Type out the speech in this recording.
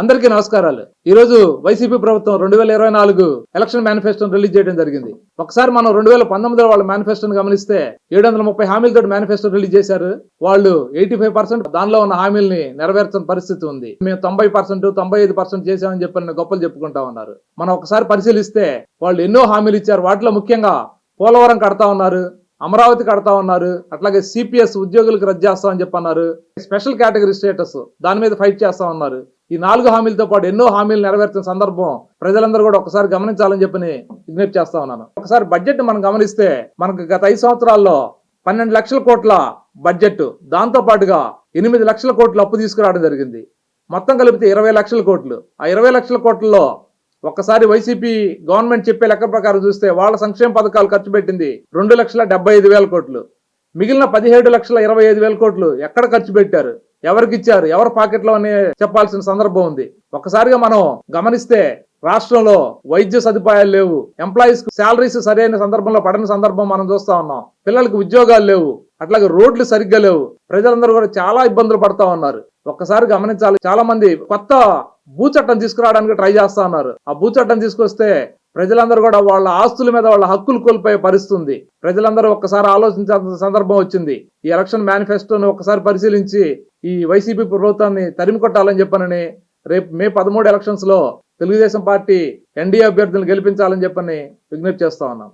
అందరికీ నమస్కారాలు. ఈ రోజు వైసీపీ ప్రభుత్వం రెండు వేల ఇరవై నాలుగు ఎలక్షన్ మేనిఫెస్టోను రిలీజ్ చేయడం జరిగింది. ఒకసారి మనం రెండు వేల పంతొమ్మిదిలో వాళ్ళ మేనిఫెస్టోను గమనిస్తే ఏడు వందల ముప్పై హామీలతో మేనిఫెస్టో రిలీజ్ చేశారు. వాళ్ళు ఎయిటీ ఫైవ్ పర్సెంట్ దానిలో ఉన్న హామీల్ని నెరవేర్చని పరిస్థితి ఉంది. మేము తొంభై పర్సెంట్ తొంభై ఐదు పర్సెంట్ చేశామని చెప్పని గొప్పలు చెప్పుకుంటా ఉన్నారు. మనం ఒకసారి పరిశీలిస్తే వాళ్ళు ఎన్నో హామీలు ఇచ్చారు. వాటిలో ముఖ్యంగా పోలవరం కడతా ఉన్నారు అమరావతి కడతా ఉన్నారు అట్లాగే సిపిఎస్ ఉద్యోగులకు రద్దు చేస్తామని చెప్పన్నారు. స్పెషల్ కేటగిరీ స్టేటస్ దాని మీద ఫైట్ చేస్తా ఉన్నారు. ఈ నాలుగు హామీలతో పాటు ఎన్నో హామీలు నెరవేర్చిన సందర్భం ప్రజలందరూ కూడా ఒకసారి గమనించాలని చెప్పని విజ్ఞప్తి చేస్తా ఉన్నాను. ఒకసారి బడ్జెట్ మనం గమనిస్తే మనకు గత ఐదు సంవత్సరాల్లో పన్నెండు లక్షల కోట్ల బడ్జెట్ దాంతో పాటుగా ఎనిమిది లక్షల కోట్లు అప్పు తీసుకురావడం జరిగింది. మొత్తం కలిపితే ఇరవై లక్షల కోట్లు. ఆ ఇరవై లక్షల కోట్లలో ఒక్కసారి వైసీపీ గవర్నమెంట్ చెప్పే లెక్క ప్రకారం చూస్తే వాళ్ళ సంక్షేమ పథకాలు ఖర్చు పెట్టింది రెండు లక్షల డెబ్బై ఐదు వేల కోట్లు. మిగిలిన పదిహేడు లక్షల ఇరవై ఐదు వేల కోట్లు ఎక్కడ ఖర్చు పెట్టారు? ఎవరికి ఇచ్చారు ఎవరి పాకెట్లో అని చెప్పాల్సిన సందర్భం ఉంది. ఒక్కసారిగా మనం గమనిస్తే రాష్ట్రంలో వైద్య సదుపాయాలు లేవు. ఎంప్లాయీస్ శాలరీస్ సరైన సందర్భంలో పడని సందర్భం మనం చూస్తా ఉన్నాం. పిల్లలకు ఉద్యోగాలు లేవు. అట్లాగే రోడ్లు సరిగ్గా లేవు. ప్రజలందరూ కూడా చాలా ఇబ్బందులు పడతా ఉన్నారు. ఒక్కసారి గమనించాలి. చాలా మంది కొత్త భూ చట్టం తీసుకురావడానికి ట్రై చేస్తా ఉన్నారు. ఆ భూ చట్టం తీసుకొస్తే ప్రజలందరూ కూడా వాళ్ళ ఆస్తుల మీద వాళ్ళ హక్కులు కోల్పోయే పరిస్థితుంది. ప్రజలందరూ ఒక్కసారి ఆలోచించాల్సిన సందర్భం వచ్చింది. ఈ ఎలక్షన్ మేనిఫెస్టోను ఒక్కసారి పరిశీలించి ఈ వైసీపీ ప్రభుత్వాన్ని తరిమి కొట్టాలని చెప్పనని రేపు మే పదమూడు ఎలక్షన్స్లో తెలుగుదేశం పార్టీ ఎన్డీఏ అభ్యర్థులను గెలిపించాలని చెప్పని విజ్ఞప్తి చేస్తా ఉన్నాం.